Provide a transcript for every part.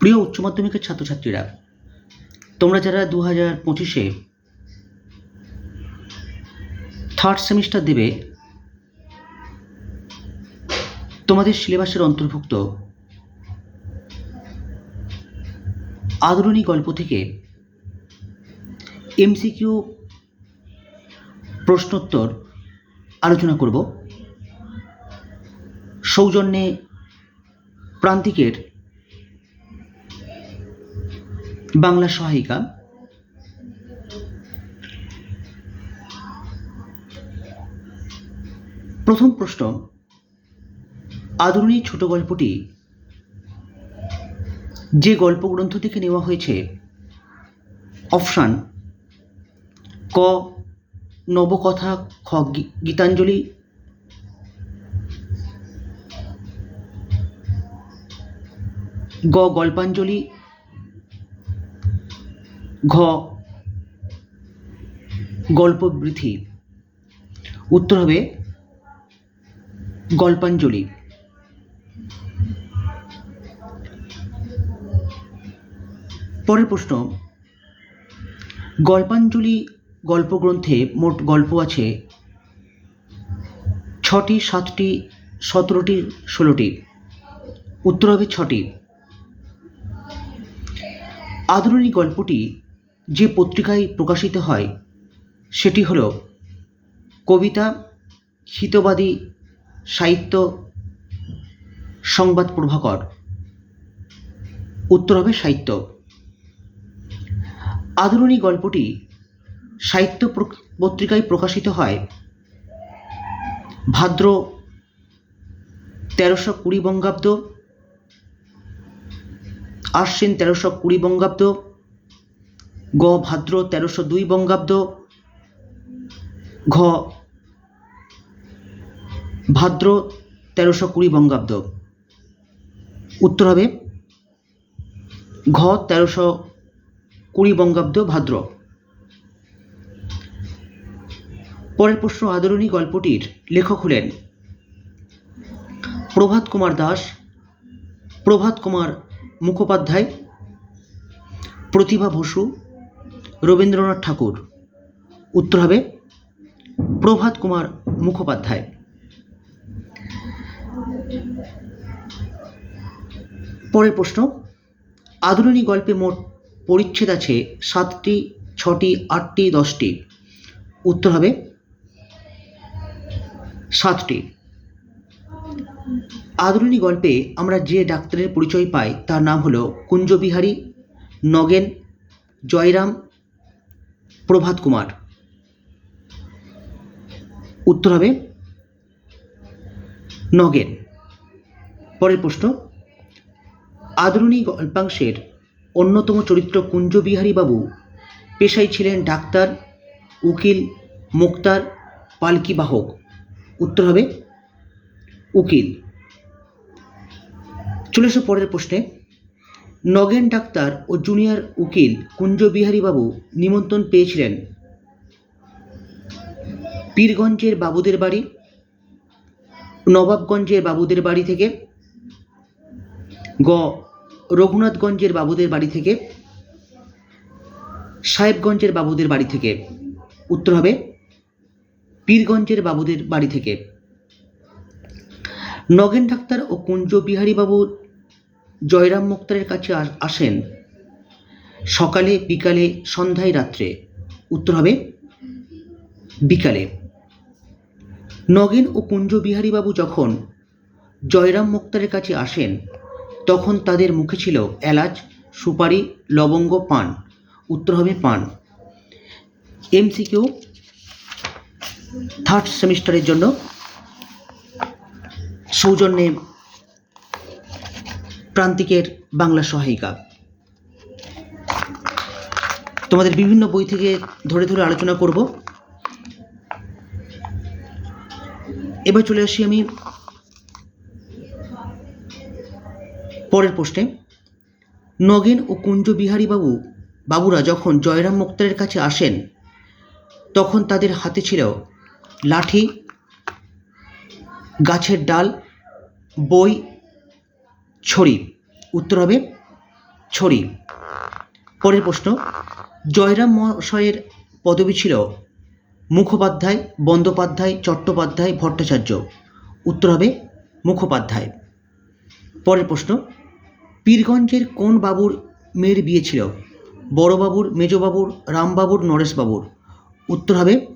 প্রিয় উচ্চ মাধ্যমিকের ছাত্রছাত্রীরা, তোমরা যারা দু হাজার পঁচিশে থার্ড সেমিস্টার দেবে, তোমাদের সিলেবাসের অন্তর্ভুক্ত আদরণী গল্প থেকে এমসিকিউ প্রশ্নোত্তর আলোচনা করব। সৌজন্যে প্রান্তিকের বাংলা সহায়িকা। প্রথম প্রশ্ন, আদরণী ছোট গল্পটি যে গল্পগ্রন্থ থেকে নেওয়া হয়েছে? অপশান, ক, নবকথা, খ গীতাঞ্জলি। গ, গল্পাঞ্জলি। ঘ গল্প গল্পবৃথি। উত্তর হবে গল্পাঞ্জলি। পরের প্রশ্ন, গল্পাঞ্জলি গল্পগ্রন্থে মোট গল্প আছে ছটি, সাতটি, সতেরোটি, ষোলোটি। উত্তর হবে ছটি। আদরণী গল্পটি যে পত্রিকায় প্রকাশিত হয়, সেটি হল কবিতা, হিতবাদী সাহিত্য, সংবাদ প্রভাকর। উত্তর হবে সাহিত্য। আদরণী গল্পটি সাহিত্য পত্রিকায় প্রকাশিত হয় ভাদ্র তেরোশো কুড়ি বঙ্গাব্দ, আশ্বিন তেরোশো কুড়ি বঙ্গাব্দ গ ভাদ্র তেরোশো দুই বঙ্গাব্দ ঘ ভাদ্র তেরোশো কুড়ি বঙ্গাব্দ। উত্তর হবে ঘ তেরোশো কুড়ি বঙ্গাব্দ ভাদ্র। পরের প্রশ্ন আদরণী গল্পটির লেখক হলেন প্রভাত কুমার দাস, প্রভাত কুমার মুখোপাধ্যায়, প্রতিভা বসু রবীন্দ্রনাথ ঠাকুর। উত্তর হবে প্রভাত কুমার মুখোপাধ্যায়। পরের প্রশ্ন আদরণী গল্পে মোট পরিচ্ছেদ আছে সাতটি, ছটি, আটটি, দশটি। উত্তর হবে সাতটি। আদরণী গল্পে আমরা যে ডাক্তারের পরিচয় পাই তার নাম হলো কুঞ্জবিহারী, নগেন, জয়রাম প্রভাত কুমার। উত্তর হবে নগেন। পরের প্রশ্ন, আদরণী গল্পাংশের অন্যতম চরিত্র কুঞ্জবিহারী বাবু পেশায় ছিলেন ডাক্তার, উকিল, মুক্তার, পালকি বাহক। উত্তর হবে উকিল। চলে এসো পরের প্রশ্নে। নগেন ডাক্তার ও জুনিয়র উকিল কুঞ্জবিহারী বাবু নিমন্ত্রণ পেয়েছিলেন। পীরগঞ্জের বাবুদের বাড়ি, নবাবগঞ্জের বাবুদের বাড়ি থেকে, গ, রঘুনাথগঞ্জের বাবুদের বাড়ি থেকে, সাহেবগঞ্জের বাবুদের বাড়ি থেকে। উত্তর হবে, পীরগঞ্জের বাবুদের বাড়ি থেকে। নগেন ডাক্তার ও কুঞ্জ বিহারী বাবু জয়রাম মুক্তারের কাছে আসেন। সকালে, বিকালে, সন্ধ্যায়, রাত্রে। উত্তর হবে বিকালে। নগেন ও কুঞ্জ বিহারী বাবু যখন জয়রাম মুক্তারের কাছে আসেন, তখন তাদের মুখে ছিল এলাচ, সুপারি, লবঙ্গ, পান। উত্তর হবে পান। এমসিকিউ থার্ড সেমিস্টারের জন্য সৌজন্যে প্রান্তিকের বাংলা সহায়িকা। তোমাদের বিভিন্ন বই থেকে ধরে ধরে আলোচনা করব। এবার চলে আসি আমি পরের প্রশ্নে। নগেন ও কুঞ্জ বিহারী বাবু, বাবুরা যখন জয়রাম মুক্তারের কাছে আসেন, তখন তাদের হাতে ছিল লাঠি, গাছের ডাল, বই ছড়ি। উত্তর হবে ছড়ি। পরের প্রশ্ন, জয়রাম মহাশয়ের পদবী ছিল মুখোপাধ্যায়, বন্দ্যোপাধ্যায়, চট্টোপাধ্যায়, ভট্টাচার্য। উত্তর হবে মুখোপাধ্যায়। পরের প্রশ্ন, পীরগঞ্জের কোন বাবুর মেয়ের বিয়ে ছিল? বড়বাবুর, মেজবাবুর, রামবাবুর, নরেশবাবুর। উত্তর হবে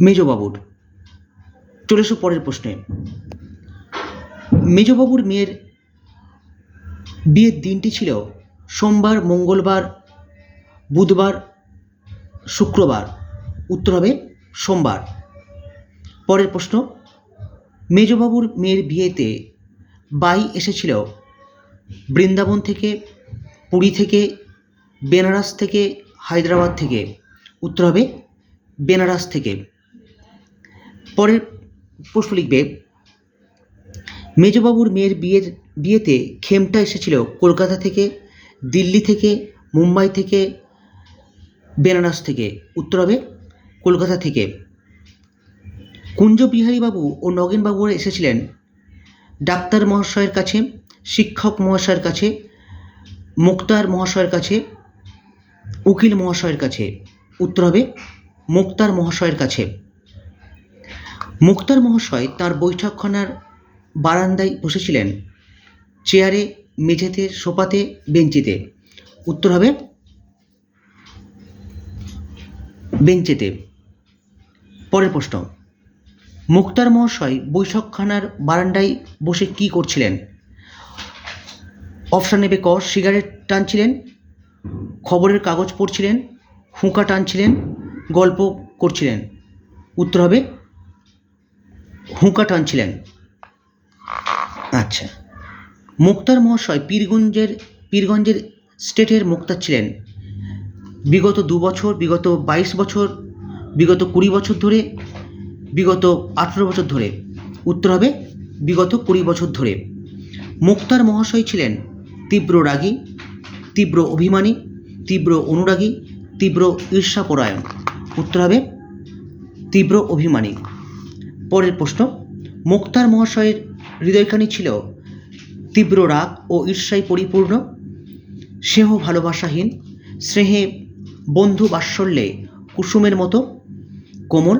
মেজবাবুর। চলে এসো পরের প্রশ্নে। মেজবাবুর মেয়ের বিয়ের দিনটি ছিল সোমবার, মঙ্গলবার, বুধবার, শুক্রবার, উত্তর হবে সোমবার। পরের প্রশ্ন, মেজবাবুর মেয়ের বিয়েতে বাই এসেছিল বৃন্দাবন থেকে, পুরী থেকে, বেনারস থেকে, হায়দ্রাবাদ থেকে, উত্তর হবে বেনারস থেকে। পরের প্রশ্ন লিখবে মেজবাবুর মেয়ের বিয়ের বিয়েতে খেমটা এসেছিল কলকাতা থেকে, দিল্লি থেকে, মুম্বাই থেকে, বেনারস থেকে উত্তর হবে কলকাতা থেকে। কুঞ্জবিহারীবাবু ও নগেনবাবুরা এসেছিলেন ডাক্তার মহাশয়ের কাছে, শিক্ষক মহাশয়ের কাছে, মুক্তার মহাশয়ের কাছে, উকিল মহাশয়ের কাছে উত্তর হবে মুক্তার মহাশয়ের কাছে। মুক্তার মহাশয় তার বৈঠকখানার বারান্দায় বসেছিলেন। চেয়ারে, মেঝেতে, সোফাতে, বেঞ্চিতে। উত্তর হবে, বেঞ্চেতে। পরের প্রশ্ন, মুক্তার মহাশয় বৈঠকখানার বারান্দায় বসে কি করছিলেন? অপশান নেবে ক সিগারেট টানছিলেন, খবরের কাগজ পড়ছিলেন, হুঁকা টানছিলেন, গল্প করছিলেন। উত্তর হবে, হুঁকা টানছিলেন। আচ্ছা। মুক্তার মহাশয় পীরগঞ্জের পীরগঞ্জের স্টেটের মুক্তার ছিলেন। বিগত দু বছর, বিগত বাইশ বছর, বিগত কুড়ি বছর ধরে, বিগত আঠেরো বছর ধরে। উত্তর হবে, বিগত কুড়ি বছর ধরে। মুক্তার মহাশয় ছিলেন তীব্র রাগী, তীব্র অভিমানী, তীব্র অনুরাগী, তীব্র ঈর্ষাপরায়ণ। উত্তর হবে, তীব্র অভিমানী। পরের প্রশ্ন, মুক্তার মহাশয়ের হৃদয়খানি ছিল তীব্র রাগ ও ঈর্ষায় পরিপূর্ণ, স্নেহ ভালোবাসাহীন, স্নেহে বন্ধু বাৎসল্যে কুসুমের মতো, কোমল,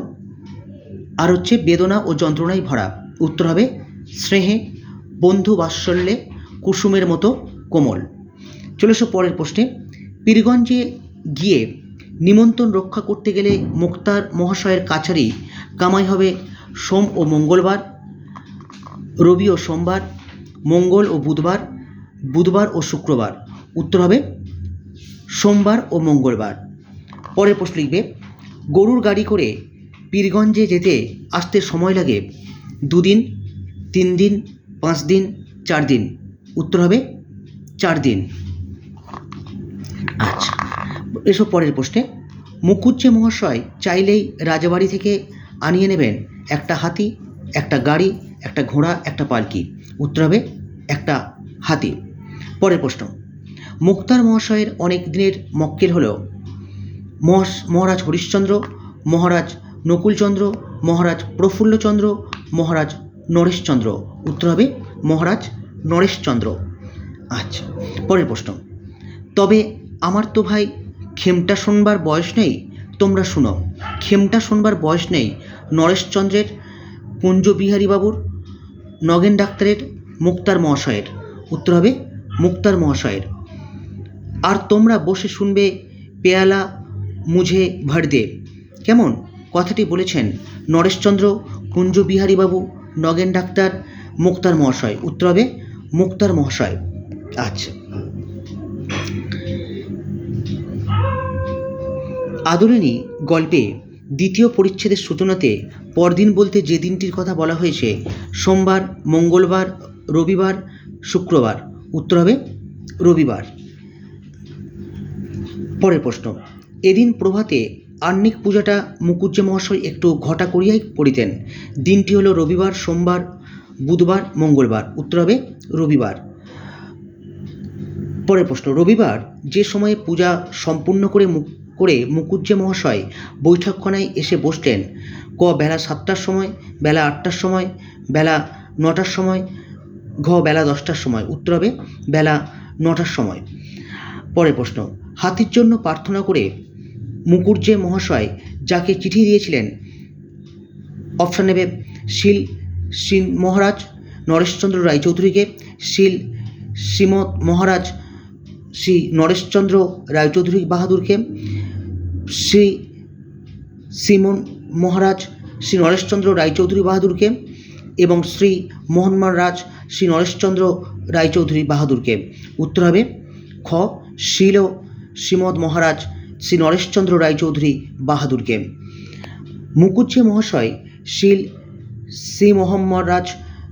আর হচ্ছে বেদনা ও যন্ত্রণায় ভরা। উত্তর হবে, স্নেহে বন্ধু বাৎসল্যে কুসুমের মতো কোমল। চলে এসো পরের প্রশ্নে। পীরগঞ্জে গিয়ে নিমন্ত্রণ রক্ষা করতে গেলে মুক্তার মহাশয়ের কাছারি কামাই হবে সোম ও মঙ্গলবার। রবি ও সোমবার, মঙ্গল ও বুধবার বুধবার ও শুক্রবার। উত্তর হবে সোমবার ও মঙ্গলবার। পরের প্রশ্ন লিখবে, গরুর গাড়ি করে পীরগঞ্জে যেতে আসতে সময় লাগে দুদিন তিন দিন পাঁচ দিন চার দিন উত্তর হবে চার দিন আচ্ছা এসব পরের প্রশ্নে মুকুজ্জে মহাশয় চাইলেই রাজবাড়ি থেকে আনিয়ে নেবেন একটা হাতি, একটা গাড়ি একটা ঘোড়া, একটা পালকি। উত্তর হবে একটা হাতি। পরের প্রশ্ন। মুক্তার মহাশয়ের অনেক দিনের মক্কেল হলেও মহারাজ হরিশ্চন্দ্র, মহারাজ নকুলচন্দ্র, মহারাজ প্রফুল্লচন্দ্র, মহারাজ নরেশচন্দ্র। উত্তর হবে মহারাজ নরেশচন্দ্র। আচ্ছা পরের প্রশ্ন। তবে আমার তো ভাই খেমটা শোনবার বয়স নেই, তোমরা শুনো। খেমটা শোনবার বয়স নেই নরেশচন্দ্রের কুঞ্জবিহারী বাবুর নগেন ডাক্তারের, মুক্তার মহাশয়ের। উত্তর হবে মুক্তার মহাশয়ের। আর তোমরা বসে শুনবে পেয়ালা মুঝে ভর দে কেমন? কথাটি বলেছেন নরেশচন্দ্র কুঞ্জবিহারী বাবু নগেন ডাক্তার, মুক্তার মহাশয়। উত্তর হবে মুক্তার মহাশয়। আচ্ছা। আদরিণী গল্পে দ্বিতীয় পরিচ্ছেদের সূচনাতে পরদিন বলতে যে দিনটির কথা বলা হয়েছে, সোমবার, মঙ্গলবার, রবিবার, শুক্রবার। উত্তর হবে রবিবার। পরের প্রশ্ন, এদিন প্রভাতে আহ্নিক পূজাটা মুকুজ্জে মহাশয় একটু ঘটা করিয়াই পড়িতেন। দিনটি হলো রবিবার, সোমবার, বুধবার, মঙ্গলবার। উত্তর হবে রবিবার। পরের প্রশ্ন, রবিবার যে সময়ে পূজা সম্পূর্ণ করে করে মুকুজ্জে মহাশয় বৈঠকখানায় এসে বসলেন। ক, বেলা সাতটার সময়, বেলা আটটার সময়, বেলা নটার সময়, ঘ, বেলা দশটার সময়। উত্তর হবে, বেলা নটার সময়। পরের প্রশ্ন, হাতির জন্য প্রার্থনা করে মুকুর্জে মহাশয় যাকে চিঠি দিয়েছিলেন, অপশান নেবে শিল শ্রী মহারাজ, নরেশচন্দ্র রায়চৌধুরীকে। শিল, শ্রীমৎ মহারাজ, শ্রী নরেশচন্দ্র রায়চৌধুরী বাহাদুরকে। শ্রী শ্রীমন মহারাজ শ্রী নরেশচন্দ্র রায়চৌধুরী বাহাদুরকে এবং শ্রী মোহনমান রাজ শ্রী নরেশচন্দ্র রায়চৌধুরী বাহাদুরকে। উত্তর হবে, খ, শিল শ্রীমদ মহারাজ শ্রী নরেশচন্দ্র রায়চৌধুরী বাহাদুরকে। মুকুজ্জে মহাশয় শিল শ্রী মোহাম্মদ রাজ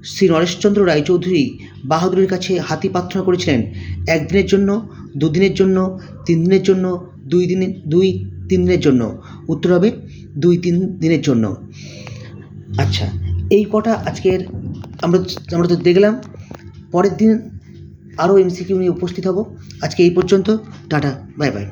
শ্রী নরেশচন্দ্র রায়চৌধুরী বাহাদুরের কাছে হাতি প্রার্থনা করেছিলেন। একদিনের জন্য, দুদিনের জন্য তিন দিনের জন্য, দুই দিনের দুই তিন দিনের জন্য। উত্তর হবে দুই তিন দিনের জন্য। আচ্ছা এই কটা আজকের আমরা আমরা তো দেখলাম। পরের দিন আরও এমসিকিউ নিয়ে উপস্থিত হব। আজকে এই পর্যন্ত। Tata, bye bye.